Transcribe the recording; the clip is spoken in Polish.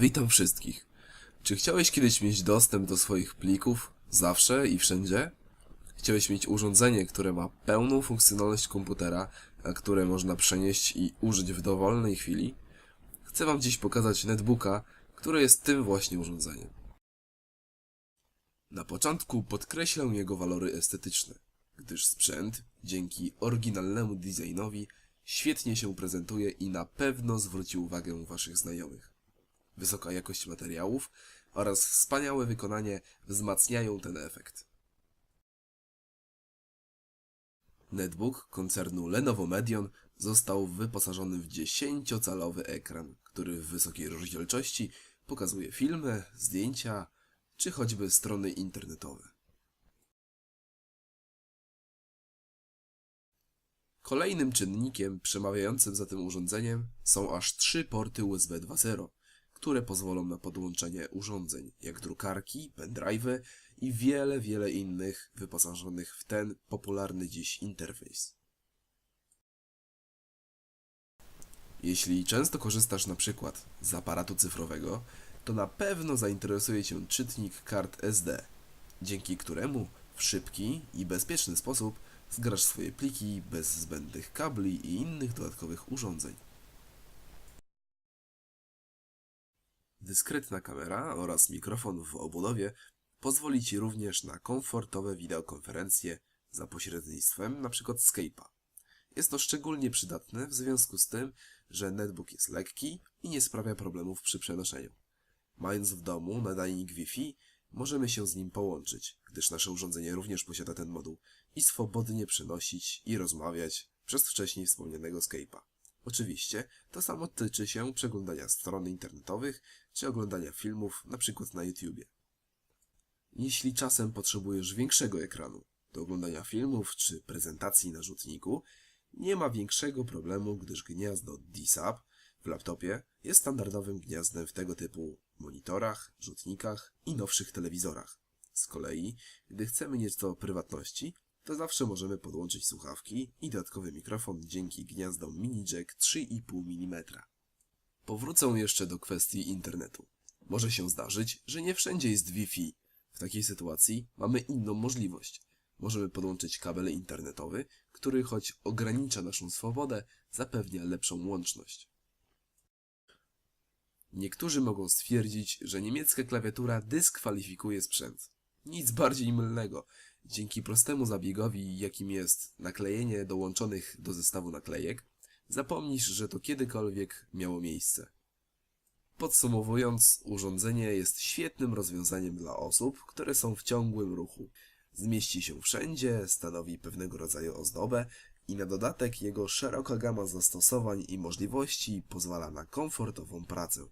Witam wszystkich. Czy chciałeś kiedyś mieć dostęp do swoich plików zawsze i wszędzie? Chciałeś mieć urządzenie, które ma pełną funkcjonalność komputera, a które można przenieść i użyć w dowolnej chwili? Chcę Wam dziś pokazać netbooka, który jest tym właśnie urządzeniem. Na początku podkreślę jego walory estetyczne, gdyż sprzęt, dzięki oryginalnemu designowi, świetnie się prezentuje i na pewno zwróci uwagę Waszych znajomych. Wysoka jakość materiałów oraz wspaniałe wykonanie wzmacniają ten efekt. Netbook koncernu Lenovo Medion został wyposażony w 10-calowy ekran, który w wysokiej rozdzielczości pokazuje filmy, zdjęcia czy choćby strony internetowe. Kolejnym czynnikiem przemawiającym za tym urządzeniem są aż trzy porty USB 2.0, które pozwolą na podłączenie urządzeń jak drukarki, pendrive'y i wiele, wiele innych wyposażonych w ten popularny dziś interfejs. Jeśli często korzystasz na przykład z aparatu cyfrowego, to na pewno zainteresuje Cię czytnik kart SD, dzięki któremu w szybki i bezpieczny sposób zgrasz swoje pliki bez zbędnych kabli i innych dodatkowych urządzeń. Dyskretna kamera oraz mikrofon w obudowie pozwoli Ci również na komfortowe wideokonferencje za pośrednictwem np. Skype'a. Jest to szczególnie przydatne w związku z tym, że netbook jest lekki i nie sprawia problemów przy przenoszeniu. Mając w domu nadajnik Wi-Fi, możemy się z nim połączyć, gdyż nasze urządzenie również posiada ten moduł i swobodnie przenosić i rozmawiać przez wcześniej wspomnianego Skype'a. Oczywiście to samo tyczy się przeglądania stron internetowych czy oglądania filmów, np. na YouTubie. Jeśli czasem potrzebujesz większego ekranu do oglądania filmów czy prezentacji na rzutniku, nie ma większego problemu, gdyż gniazdo DSAP w laptopie jest standardowym gniazdem w tego typu monitorach, rzutnikach i nowszych telewizorach. Z kolei, gdy chcemy nieco prywatności, to zawsze możemy podłączyć słuchawki i dodatkowy mikrofon dzięki gniazdom mini jack 3,5 mm. Powrócę jeszcze do kwestii internetu. Może się zdarzyć, że nie wszędzie jest Wi-Fi. W takiej sytuacji mamy inną możliwość. Możemy podłączyć kabel internetowy, który choć ogranicza naszą swobodę, zapewnia lepszą łączność. Niektórzy mogą stwierdzić, że niemiecka klawiatura dyskwalifikuje sprzęt. Nic bardziej mylnego. Dzięki prostemu zabiegowi, jakim jest naklejenie dołączonych do zestawu naklejek, zapomnisz, że to kiedykolwiek miało miejsce. Podsumowując, urządzenie jest świetnym rozwiązaniem dla osób, które są w ciągłym ruchu. Zmieści się wszędzie, stanowi pewnego rodzaju ozdobę i na dodatek jego szeroka gama zastosowań i możliwości pozwala na komfortową pracę.